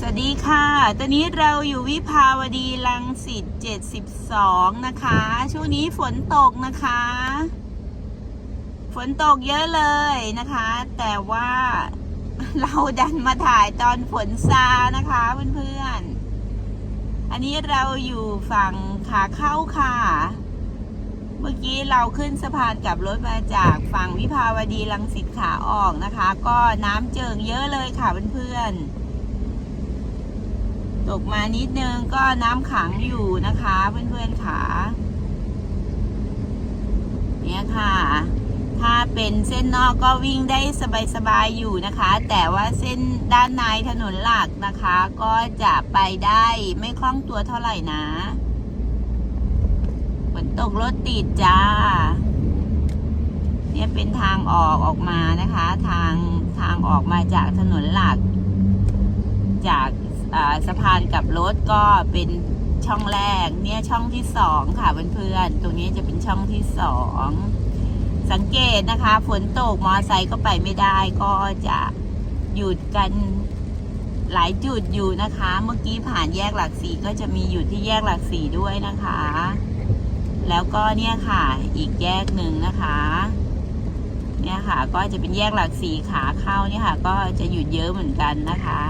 สวัสดีค่ะ ตอนนี้เราอยู่วิภาวดีรังสิต72 นะคะ ช่วงนี้ฝนตกนะคะ ฝนตกเยอะเลยนะคะ แต่ว่าเราดันมาถ่ายตอนฝนซานะคะเพื่อนๆ อันนี้เราอยู่ฝั่งขาเข้าค่ะ เมื่อกี้เราขึ้นสะพานกับรถมาจากฝั่งวิภาวดีรังสิตขาออกนะคะ ก็น้ำเจิงเยอะเลยค่ะเพื่อนๆ ตกมานิดนึงก็น้ำขังอยู่นะคะ เพื่อนๆค่ะเนี่ยค่ะ ถ้าเป็นเส้นนอกก็วิ่งได้สบายๆอยู่นะคะ แต่ว่าเส้นด้านในถนนหลักนะคะ ก็จะไปได้ไม่คล่องตัวเท่าไหร่นะฝนตกรถติดจ้า เนี่ยเป็นทางออกออกมานะคะ ทางทางออกมาจากถนนหลักจาก สะพานกับรถก็เป็นช่องแรกเนี่ยช่องที่สองค่ะเพื่อนๆตรงนี้จะเป็นช่องที่สองสังเกตนะคะฝนตกมอไซค์ก็ไปไม่ได้ ก็จะหยุดกันหลายจุดอยู่นะคะ เมื่อกี้ผ่านแยกหลักสี่ก็จะมีหยุดที่แยกหลักสี่ด้วยนะคะ แล้วก็เนี่ยค่ะอีกแยกหนึ่งนะคะ เนี่ยค่ะก็จะเป็นแยกหลักสี่ขาเข้าเนี่ยค่ะ ก็จะหยุดเยอะเหมือนกันนะคะ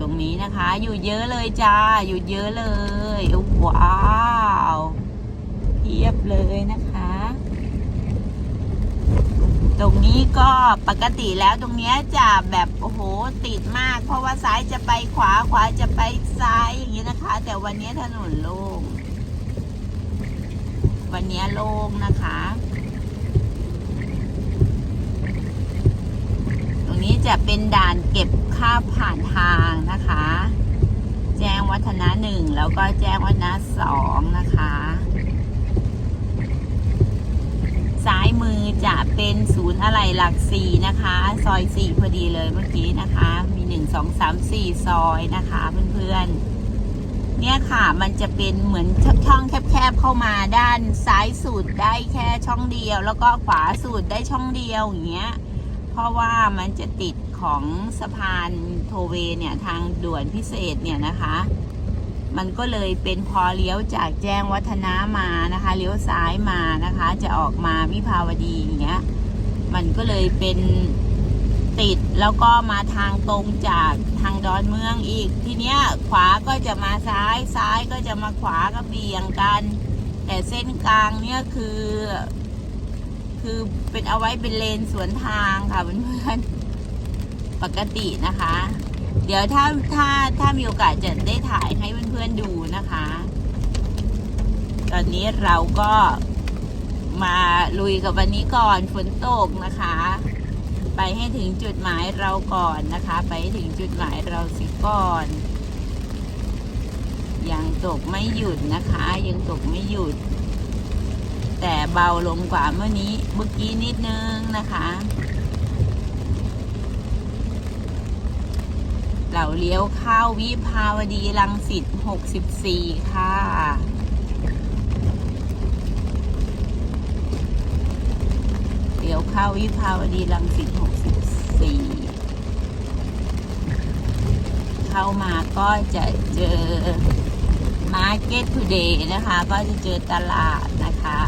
ตรงนี้นะคะหยุดเยอะเลยจ้าหยุดเยอะเลยว้าวเทียบเลยนะคะ ตรงนี้ก็ปกติแล้วตรงเนี้ยจะแบบโอ้โหติดมาก เพราะว่าซ้ายจะไปขวาขวาจะไปซ้ายอย่างนี้นะคะ แต่วันนี้ถนนโล่งวันนี้โล่งนะคะ ตรงนี้ จะเป็นด่านเก็บค่าผ่านทางนะคะ แจ้งวัฒนะหนึ่งแล้วก็แจ้งวัฒนะสองนะคะซ้ายมือจะเป็นศูนย์อะไหล่หลักสี่นะคะ ซอยสี่พอดีเลยเมื่อกี้นะคะ มีหนึ่งสองสามสี่ซอยนะคะเพื่อนๆ เนี่ยค่ะมันจะเป็นเหมือนช่องแคบๆเข้ามาด้านซ้ายสุดได้แค่ช่องเดียว แล้วก็ขวาสุดได้ช่องเดียวอย่างเงี้ย เพราะว่ามันจะติดของสะพานโทเวเนี่ยทางด่วนพิเศษเนี่ยนะคะ มันก็เลยเป็นพอเลี้ยวจากแจ้งวัฒนามานะคะเลี้ยวซ้ายมานะคะ จะออกมาวิภาวดีอย่างเงี้ยมันก็เลยเป็นติดแล้วก็มาทางตรงจากทางดอนเมืองอีก ทีเนี้ยขวาก็จะมาซ้ายซ้ายก็จะมาขวาก็เบี่ยงกัน แต่เส้นกลางเนี่ยคือ คือเป็นเอาไว้เป็นเลนสวนทางค่ะเพื่อนๆปกตินะคะ เดี๋ยวถ้าถ้าถ้ามีโอกาสจะได้ถ่ายให้เพื่อนๆดูนะคะ ตอนนี้เราก็มาลุยกับวันนี้ก่อนฝนตกนะคะ ไปให้ถึงจุดหมายเราก่อนนะคะ ไปให้ถึงจุดหมายเราสิก่อนยังตกไม่หยุดนะคะ ยังตกไม่หยุด แต่เบาลงกว่าเมื่อนี้เมื่อกี้นิดนึงนะคะ เราเลี้ยวเข้าวิภาวดีรังสิต64 ค่ะเลี้ยวเข้าวิภาวดีรังสิต64 เข้ามาก็จะเจอ Market Today นะคะ ก็จะเจอตลาดนะคะ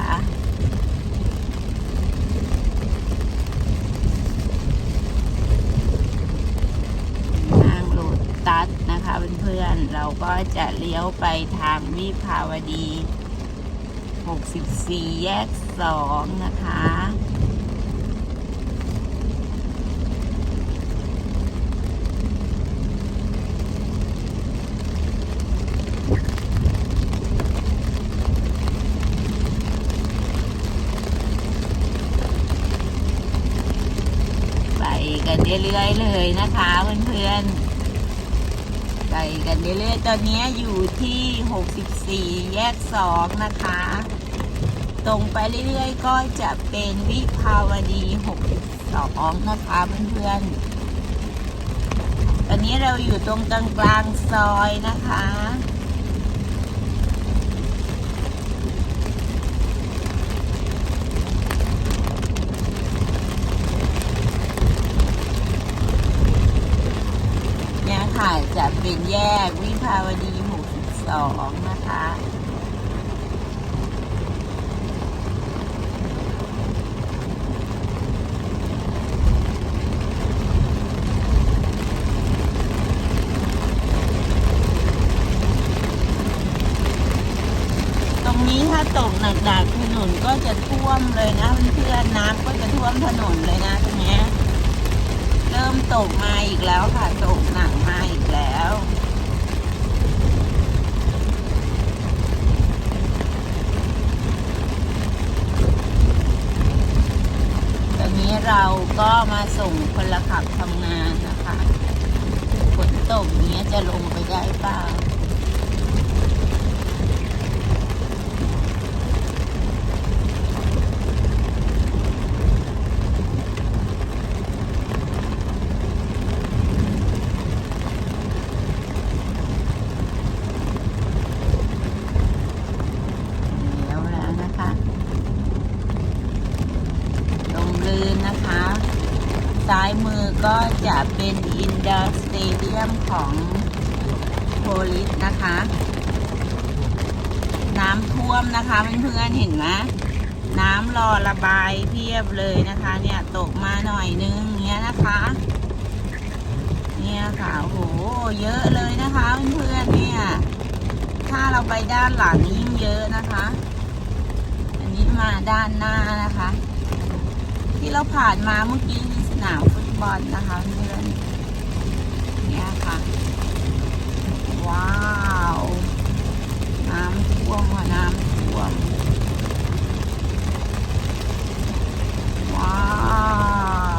ทางโลตัสนะคะเพื่อนๆ เราก็จะเลี้ยวไปทางวิภาวดี 64 แยก 2 นะคะ ไป กันเรื่อยๆเลยนะคะเพื่อนๆไปกันเรื่อยๆตอนนี้อยู่ที่ 64 แยก 2 นะคะ ตรงไปเรื่อยๆ ก็จะเป็นวิภาวดี 62 นะคะเพื่อนๆตอนนี้เราอยู่ตรงกลางๆซอยนะคะ ค่ะจะเป็นแยกวิภาวดี 62 นะคะ ตรงนี้ถ้าตกหนักๆถนนก็จะท่วมเลยนะเพื่อนๆน้ำก็จะท่วมถนนเลยนะตรงนี้เริ่มตกมาอีกแล้วค่ะตกหนักมาอีกแล้ว ตอนนี้เรา ก็มาส่งคนละขับทำงานนะคะฝนตกเนี้ยจะลงไปได้เปล่า แล้วแล้วนะคะ ลงลื่นนะคะ ซ้ายมือ ก็จะเป็นอินดอร์สเตเดียมของโพลิสนะคะ น้ำท่วมนะคะเพื่อนๆเห็นไหมน้ำรอระบายเพียบเลยนะคะ เนี่ยตกมาหน่อยนึงเนี้ยนะคะ เนี่ยค่ะโอ้โหเยอะเลยนะคะเพื่อนๆเนี่ยถ้าเราไปด้านหลังยิ่งเยอะนะคะ อันนี้มาด้านหน้านะคะ ที่เราผ่านมาเมื่อกี้มีสนาม บอลนะคะเพื่อนเนี่ยค่ะ ว้าว น้ำท่วมค่ะน้ำท่วม ว้า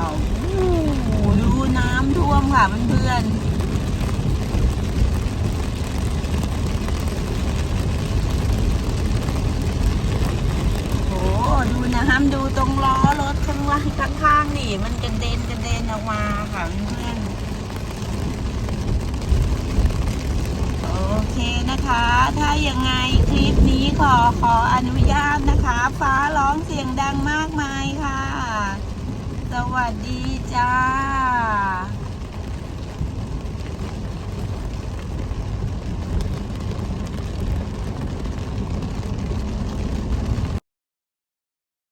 ววูดูน้ำท่วมค่ะเพื่อนๆ โอ้ดูนะครับดูตรงล้อรถ ข้างๆนี่ มันกระเด็นกระเด็นออกมาค่ะเพื่อนโอเคนะคะ ถ้ายังไงคลิปนี้ขอขออนุญาตนะคะ ฟ้าร้องเสียงดังมากมายค่ะ สวัสดีจ้า